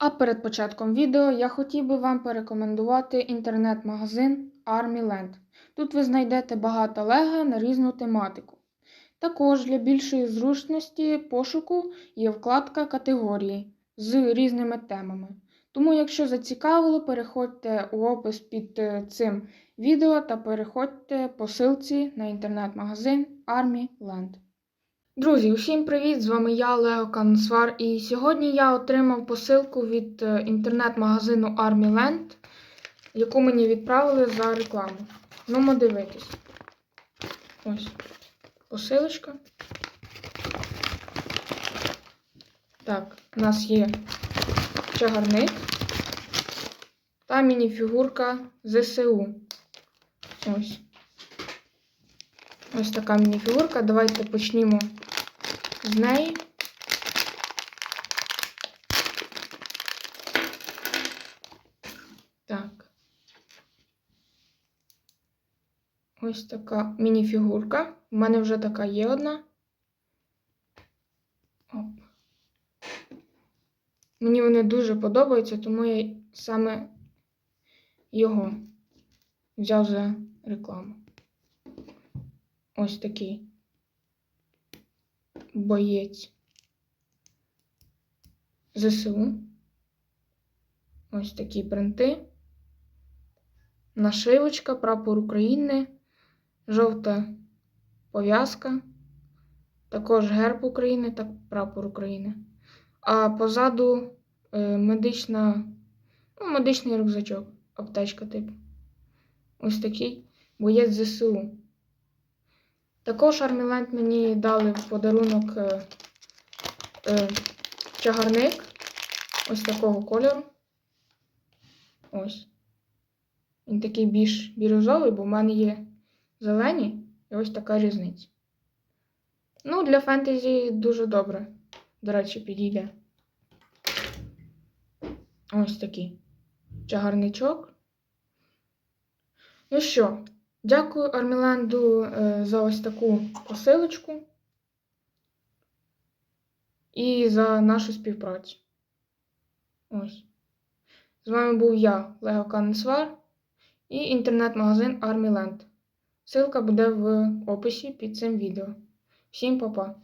А перед початком відео я хотів би вам порекомендувати інтернет-магазин ArmyLand. Тут ви знайдете багато лего на різну тематику. Також для більшої зручності пошуку є вкладка категорії з різними темами. Тому, якщо зацікавило, переходьте у опис під е, цим відео та переходьте по ссылці на інтернет-магазин ArmyLand. Друзі, усім привіт! З вами я, Лего Канцвар, і сьогодні я отримав посилку від е, інтернет-магазину ArmyLand, яку мені відправили за рекламу. Ну, дивитись. Ось посилочка. Так, у нас є чагарник та мініфігурка ЗСУ. Ось. Ось така мініфігурка. Давайте почнімо з неї. Так. Ось така мініфігурка. У мене вже така є одна. Оп. Мені вони дуже подобаються, тому я саме його взяв за рекламу. Ось такий боєць ЗСУ. Ось такі принти. Нашивочка, прапор України, жовта пов'язка, також герб України та прапор України. А позаду е, медична, ну, медичний рюкзачок, аптечка типу. Ось такий боєць ЗСУ. Також Арміленд мені дали в подарунок е, е, чагарник ось такого кольору. Ось. Він такий більш бірюзовий, бо в мене є зелені і ось така різниця. Ну, для фентезі дуже добре. До речі, підійде. Ось такий чагарничок. Ну що, дякую Арміленду е, за ось таку посилочку і за нашу співпрацю. Ось. З вами був я, Лего Канесвар, і інтернет-магазин Арміленд. Ссылка буде в описі під цим відео. Всім па-па!